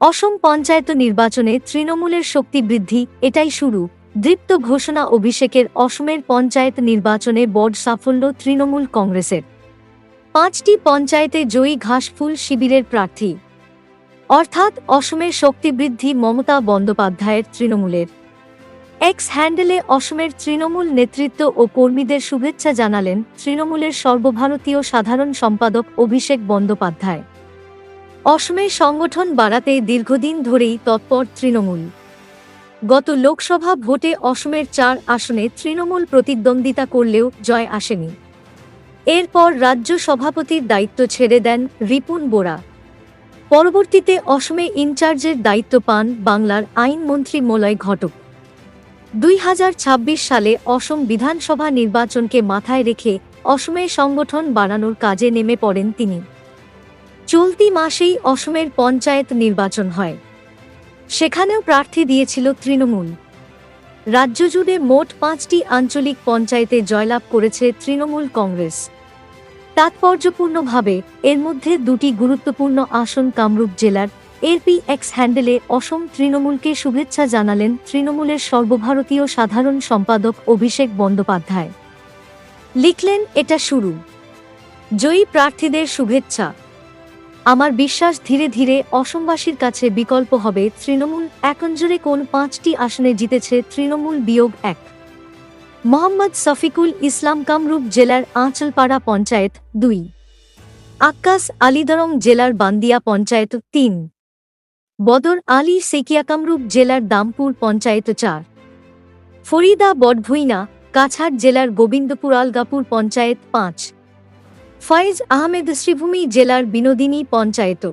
অসম পঞ্চায়েত নির্বাচনে তৃণমূলের শক্তি বৃদ্ধি, এটাই শুরু। দৃপ্ত ঘোষণা অভিষেকের অসমের পঞ্চায়েত নির্বাচনে বড় সাফল্য তৃণমূল কংগ্রেসের। পাঁচটি পঞ্চায়েতে জয়ী ঘাসফুল শিবিরের প্রার্থী। অর্থাৎ অসমের শক্তি বৃদ্ধি মমতা বন্দ্যোপাধ্যায়ের তৃণমূলের। এক্স হ্যান্ডেলে অসমের তৃণমূল নেতৃত্ব ও কর্মীদের শুভেচ্ছা জানালেন তৃণমূলের সর্বভারতীয় সাধারণ সম্পাদক অভিষেক বন্দ্যোপাধ্যায়। অসমের সংগঠন বাড়াতে দীর্ঘদিন ধরেই তৎপর তৃণমূল। গত লোকসভা ভোটে অসমের চার আসনে তৃণমূল প্রতিদ্বন্দ্বিতা করলেও জয় আসেনি। এরপর রাজ্য সভাপতির দায়িত্ব ছেড়ে দেন রিপুন বোরা। পরবর্তীতে অসমে ইনচার্জের দায়িত্ব পান বাংলার আইনমন্ত্রী মলয় ঘটক। দুই হাজার ছাব্বিশ সালে অসম বিধানসভা নির্বাচনকে মাথায় রেখে অসমের সংগঠন বাড়ানোর কাজে নেমে পড়েন তিনি। চলতি মাসেই অসমের পঞ্চায়েত নির্বাচন হয়। সেখানেও প্রার্থী দিয়েছিল তৃণমূল। রাজ্য জুড়ে মোট পাঁচটি আঞ্চলিক পঞ্চায়েতে জয়লাভ করেছে তৃণমূল কংগ্রেস। তাৎপর্যপূর্ণভাবে এর মধ্যে দুটি গুরুত্বপূর্ণ আসন কামরূপ জেলার এরপি এক্স হ্যান্ডেলে অসম তৃণমূলকে শুভেচ্ছা জানালেন তৃণমূলের সর্বভারতীয় সাধারণ সম্পাদক অভিষেক বন্দ্যোপাধ্যায়। লিখলেন, এটা শুরু। জয়ী প্রার্থীদের শুভেচ্ছা। আমার বিশ্বাস ধীরে ধীরে অসমবাসীর কাছে বিকল্প হবে তৃণমূল একঞ্জরে কোন পাঁচটি আসনে জিতেছে তৃণমূল বিয়োগ এক। মোহাম্মদ সফিকুল ইসলাম কামরূপ জেলার আঁচলপাড়া পঞ্চায়েত দুই। আক্কাস আলিদরং জেলার বান্দিয়া পঞ্চায়েত তিন। বদর আলী সেকিয়া কামরূপ জেলার দামপুর পঞ্চায়েত চার। ফরিদা বডভুইনা কাছাড় জেলার গোবিন্দপুর আলগাপুর পঞ্চায়েত পাঁচ। ফয়েজ আহমেদ শ্রীভূমি জেলার বিনোদিনী পঞ্চায়েত।